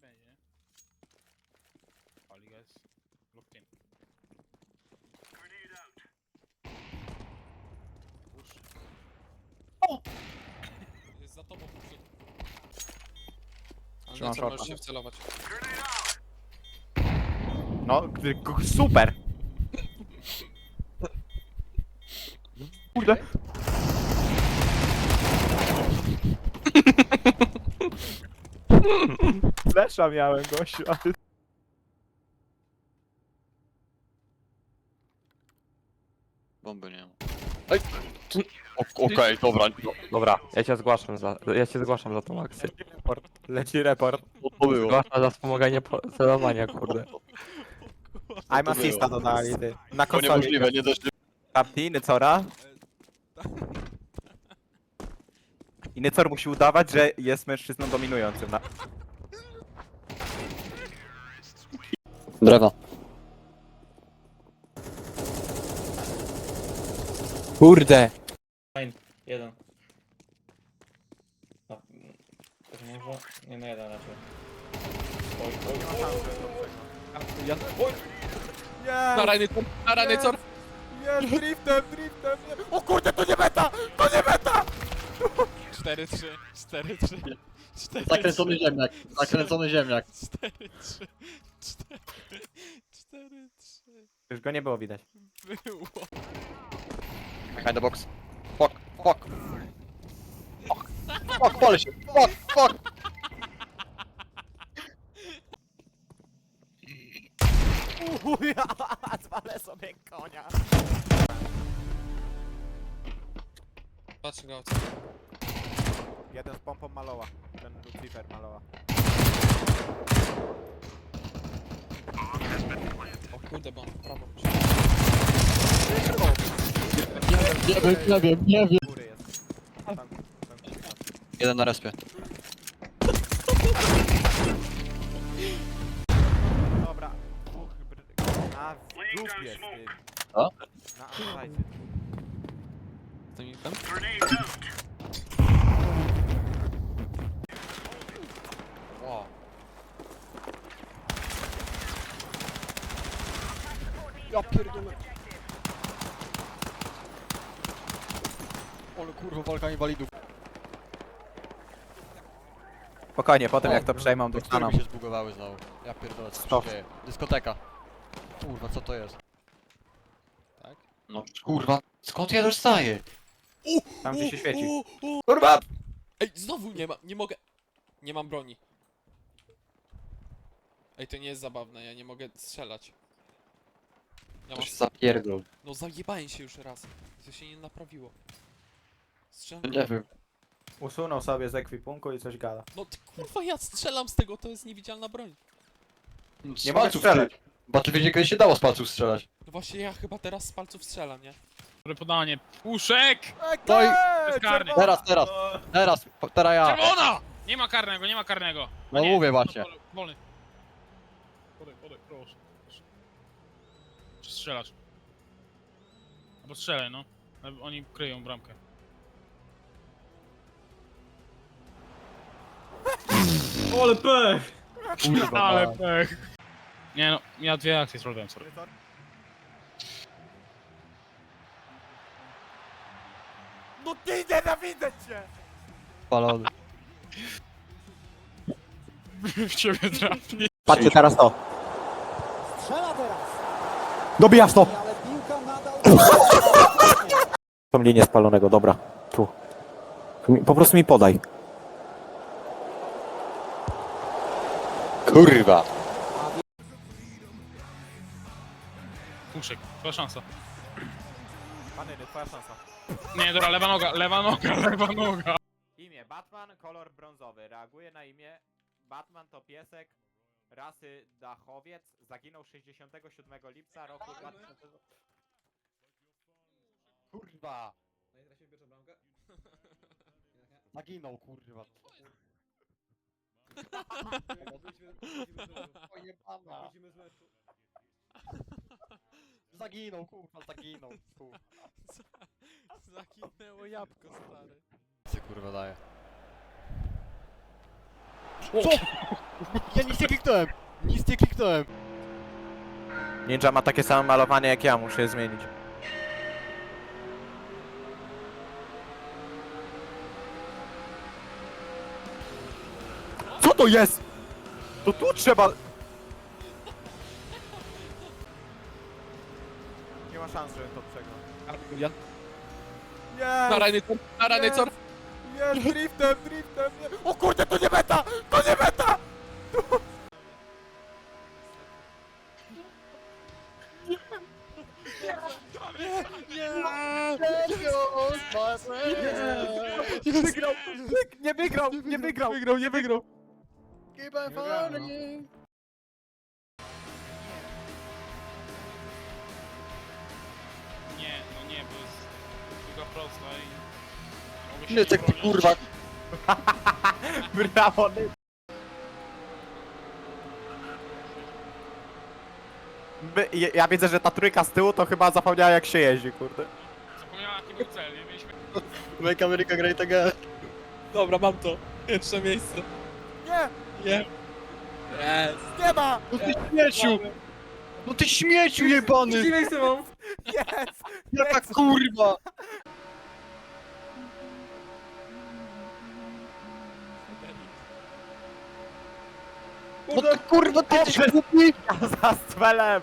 będzie, nie? All you guys looked in. Push. Jest za tobą przód. Ale Trzymam na co shorta. możesz się wcelować? No, super! Kurde. Flesza miałem, gościu, a ty... Bomby nie ma. O- Okej, dobra. No, Dobra, ja cię zgłaszam za, ja cię zgłaszam za tą akcję. Report. Leci report. to, to było. Zgłaszam za wspomaganie po- celowania, kurde. I'm To assista było. dodali, ty. Na To konsoli. niemożliwe, nie dość. Kapti, Nycora. I Nycor musi udawać, że jest mężczyzną dominującym. Na... Drewa. Kurde! Jeden. A, mm, tak może? Nie no jeden raczej. Oj, oj, oj. Ja, oj! Na rany, na rany, co? Jest driftem, driftem! nie- O kurde, to nie meta! To nie meta! 4-3, 4-3, 4-3, Zakręcony ziemniak. Zakręcony ziemniak. 4-3, 4-3. Już go nie było widać. Było. Behind the box. Fuck, fuck. Fuck, fuck, pal się. Fuck, fuck. Uja, zwalę sobie konia. Patrz go, Jeden z pompą Maloła. Ten Lucifer Maloła. O kurde, bo prawo. Nie wiem, nie wiem, nie wiem. Góry jest. Tam, tam, tam. Jeden na respie. Wow. Ja pierdolę. Ale kurwa, walka inwalidów. Spokojnie, potem jak to przejmą, to dostaną. mi się zbugowały znowu. Ja pierdolę, co Stop. się dzieje? Dyskoteka. Kurwa, co to jest? Tak? No kurwa, skąd ja dostaję? Tam gdzie się świeci. Kurwa! Ej, znowu nie ma, nie mogę. Nie mam broni. Ej, to nie jest zabawne, ja nie mogę strzelać. Ja mam... zapierdol. No zajebałem się już raz. To się nie naprawiło. Strzelam. Nie wiem. Usunął sobie z ekwipunku i coś gada. No ty kurwa, ja strzelam z tego, to jest niewidzialna broń. Nie mogę strzelać. Bo ty wiecie, kiedy się dało z palców strzelać. No właśnie, ja chyba teraz z palców strzelam, nie? Dobre podanie. Puszek! To i- Bezkarny. Teraz, teraz, teraz, teraz ja. Czerwona! Nie ma karnego, nie ma karnego. No nie, mówię właśnie. Wolny. Podaj, podaj, proszę. proszę. Czy strzelasz? Albo strzelaj, no. Ale Oni kryją bramkę. Ale pech! Kurwa, Ale tak. pech. Nie no, ja dwie akcje zrobiłem, sorry. No ty nienawidzę cię! Palony. w ciebie trafi. Patrzcie teraz to. Dobijasz to! Tą linię spalonego, dobra. Tu. Po prostu mi podaj. Kurwa. Puszek, twoja szansa. Panyny, twoja szansa. Nie, dobra, lewa noga, lewa noga, lewa noga. Imię Batman, kolor brązowy. Reaguje na imię Batman to piesek rasy dachowiec. Zaginął 67 lipca roku 2000. Kurwa. Zaginął, kurwa. Pojebana. Zaginął, kurwa, zaginął. Kurwa. Zaginęło jabłko, stary. Co kurwa daje? Co? Ja nic nie kliknąłem! Nic nie kliknąłem! Ninja ma takie same malowanie jak ja, muszę je zmienić. Co to jest? To tu trzeba... Nie ma szans, żebym to przegrał. Ja... Na Nie! rany, na rany, co? Jest driftem, driftem! Nie. O kurde, to nie meta! To nie meta! Nie wygrał! Nie wygrał! Nie wygrał! Wygrał, nie wygrał! Nie, no nie, bo jest druga prosta i... Nie, tak bronić. kurwa! Brawo! My, ja, ja widzę, że ta trójka z tyłu to chyba zapomniała jak się jeździ, kurde. Zapomniałem jaki był cel, nie mieliśmy... Make America great again. Dobra, mam to. Pierwsze miejsce. Nie! Nie. Jest. Nie ma! No ty śmieciu! No ty śmieciu jebany! miejsce mam! Jest! Jaka kurwa! No to kurwa ty jesteś głupi! Za stwelem!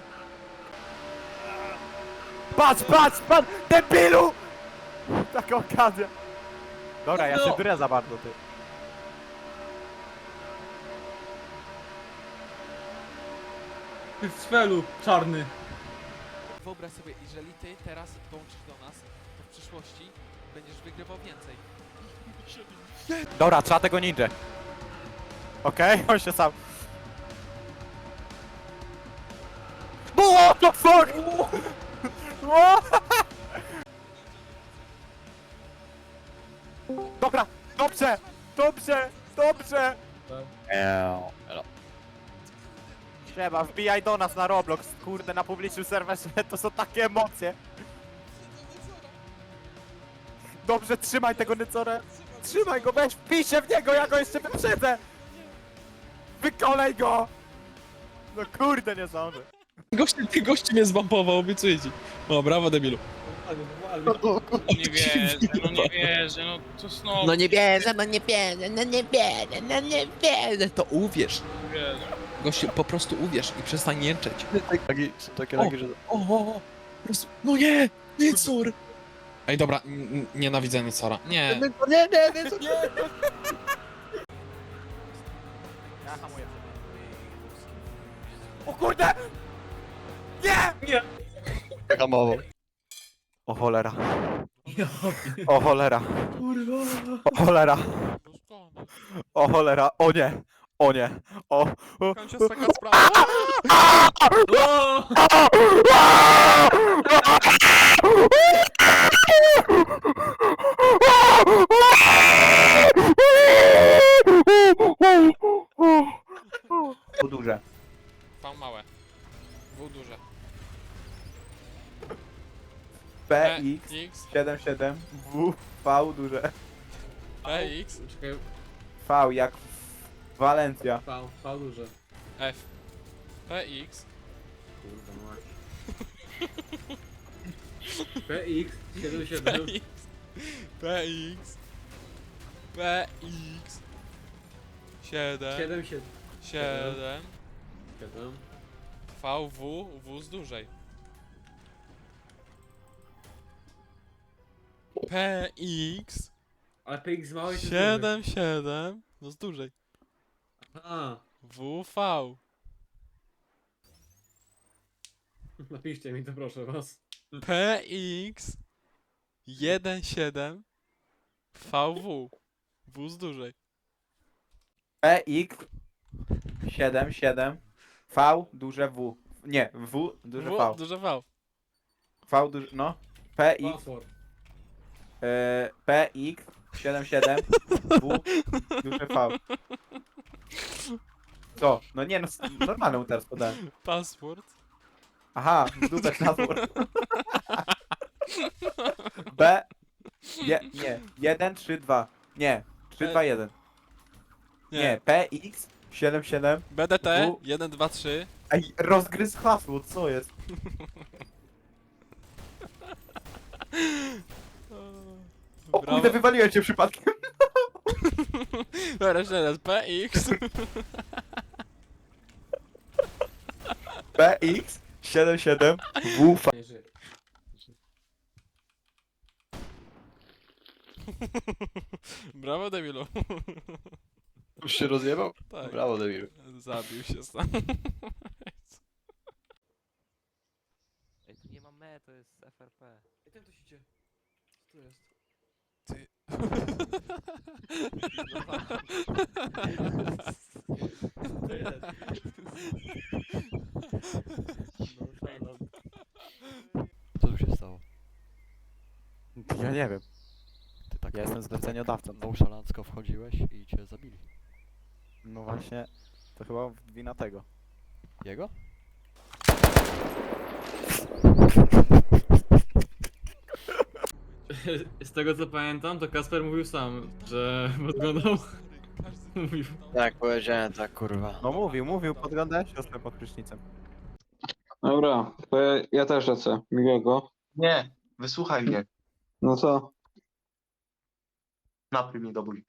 Patrz, patrz, patrz! Debilu! Taka okazja. Dobra, ja się drę za bardzo, ty. Ty w cfelu, czarny. Wyobraź sobie, jeżeli ty teraz dołączysz do nas, to w przyszłości będziesz wygrywał więcej. Dobra, trzeba tego ninja. Okej, on się sam. What the fuck? What? Dobra, dobrze, dobrze, dobrze. Trzeba, wbijaj do nas na Roblox, kurde, na publicznym serwerze, to są takie emocje. Dobrze, trzymaj tego Nycorę. Trzymaj go, weź, wpij się w niego, ja go jeszcze wyprzedzę. Wykolej go. No kurde, nie sądzę. Gości, ty gości mnie zbampował, obiecuję ci. No, brawo debilu. No nie wierzę, no nie wierzę, no to znowu No nie wierzę, no nie wierzę, no nie wierzę, no nie wierzę. To uwierz. nie wierzę. Gościu, po prostu uwierz i przestań jęczeć. Taki, takie, O. takie, że... O, o, o. Po prostu, no nie, nie cór. Ej, dobra, n- n- nienawidzę Nycora. Nie. Nie, nie, nie, nie! Ja hamuję. O kurde! Nie! Nie. Hamował. O cholera. O cholera. O cholera. O cholera. O nie. O nie. O. o. Taka sprawa. To duże. V małe. W duże. P, X, X, 7, 7, W, V duże. PX, Czekaj, V jak Walencja. V, V duże. F. PX, Kurde mać. PX 77 PX, PX, PX, 7, 7 7 7, 7 VW, W z dużej. PX, Ale PX mały czy duży? 7, 7, no z dużej. A, WV, napiszcie mi to proszę was. PX, 1, 7, VW, W z dużej. P, X, 7, 7, V duże W. Nie, W duże W, V. duże V. V duże, no. P, X, Password. e, P, X, 7, 7, W duże V. Co? No nie, no s- normalną teraz podałem. Password. Aha, dupę password. B, je, nie, 1, 3, 2. Nie, 3, 2, 1. Nie, PX 77. BDT, W. 1, 2, 3. Ej, rozgryz hasło, co jest? O Brawo. kurde, wywaliłem cię przypadkiem. Teraz, teraz, PX. PX 77 WF. Brawo, debilu. Już się rozjebał? Tak, Brawo, Debil. zabił się sam. Ej, tu nie ma me, to jest FRP. Ten to idzie. Co to jest? Ty. Co tu się stało? Ja nie wiem. Ty tak Ja jestem zleceniodawcą. nonszalancko wchodziłeś i cię zabili. No właśnie, to chyba wina tego. Jego? Z tego co pamiętam, to Kasper mówił sam, że podglądał. Mówił. Tak, powiedziałem tak, kurwa. No mówił, mówił, podglądałeś siostrę pod prysznicem. Dobra, to ja, ja też lecę. Miłego. Nie, wysłuchaj mnie. No co? Napój mnie do bój.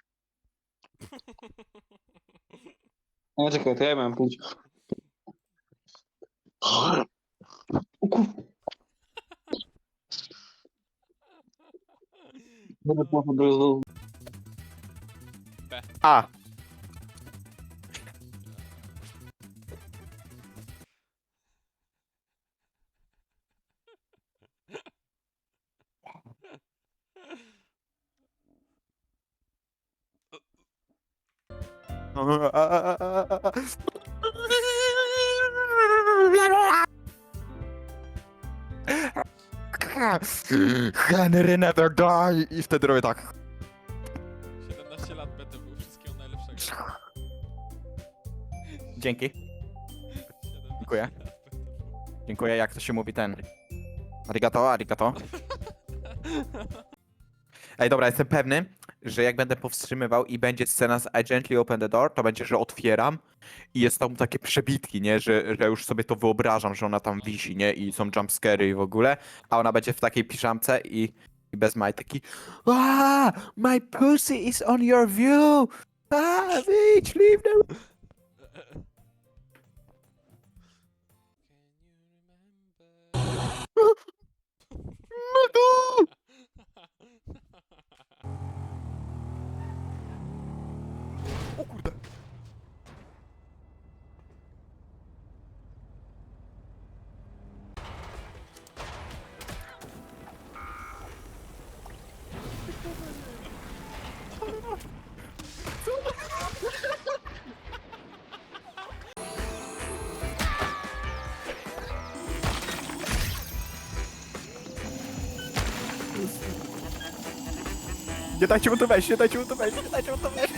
No czekaj, to ja miałem pięć. O kur... Będę po prostu A! Henry never die! I wtedy robię tak. 17 lat BTW, wszystkiego najlepszego. Dzięki. 17 Dziękuję. lat. Dziękuję, jak to się mówi ten. Arigato, arigato. Ej, dobra, jestem pewny, że jak będę powstrzymywał i będzie scena z I gently open the door, to będzie, że otwieram i jest tam takie przebitki, nie? Że, że już sobie to wyobrażam, że ona tam wisi, nie? I są jumpscary i w ogóle, a ona będzie w takiej piżamce i, i bez majtki. Ah, my pussy is on your view! Ah, bitch, leave the... O Nie dajcie mu to wejść, nie dajcie mu to wejść, nie dajcie mu to wejść.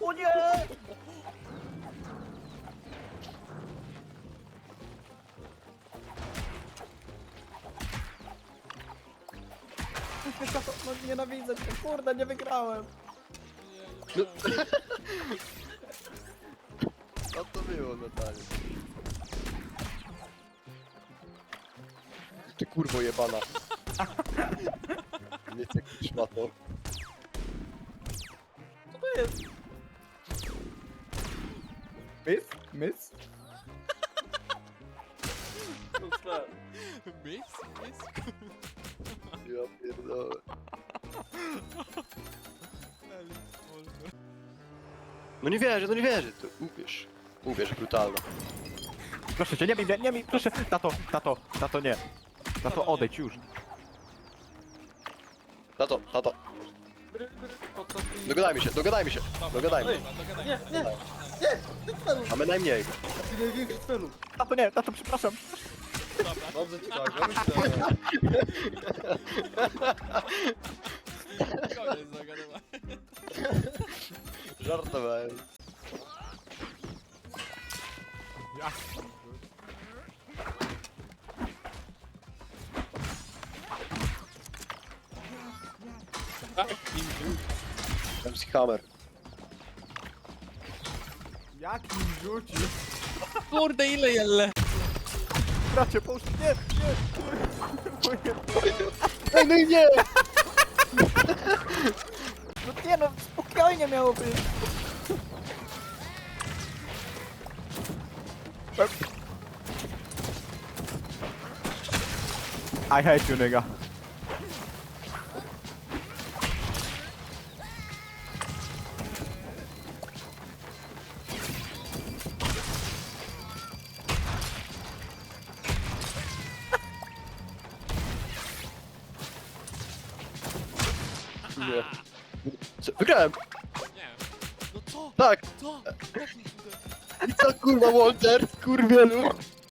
O nie! No nienawidzę cię, kurde, nie wygrałem. Co to było, Natalia? Ty kurwo jebana. Nie chcę kuć szmato. Mys? Mys? Mix? Mix? Ja pierdolę. No nie wierzę, no nie wierzę. To uwierz. Uwierz, brutalna. Proszę cię, nie bij, mnie, nie bij, proszę. Tato, tato, tato nie. Tato, odejdź już. Tato, tato. Dogadajmy się, dogadajmy się. Dogadajmy. Nie, nie. A my najmniej. Tato nie, tato, przepraszam. Dobrze ci tak, Koniec zagadywania. Żartowałem. MC Hammer. Jak mi rzuci? Kurde, ile jelle? Bracie, poszli, nie, nie! Ej, no i nie! No nie no, miało być. I hate you, nigga. Nie. Co, wygrałem! I co kurwa Walter? Kurwielu!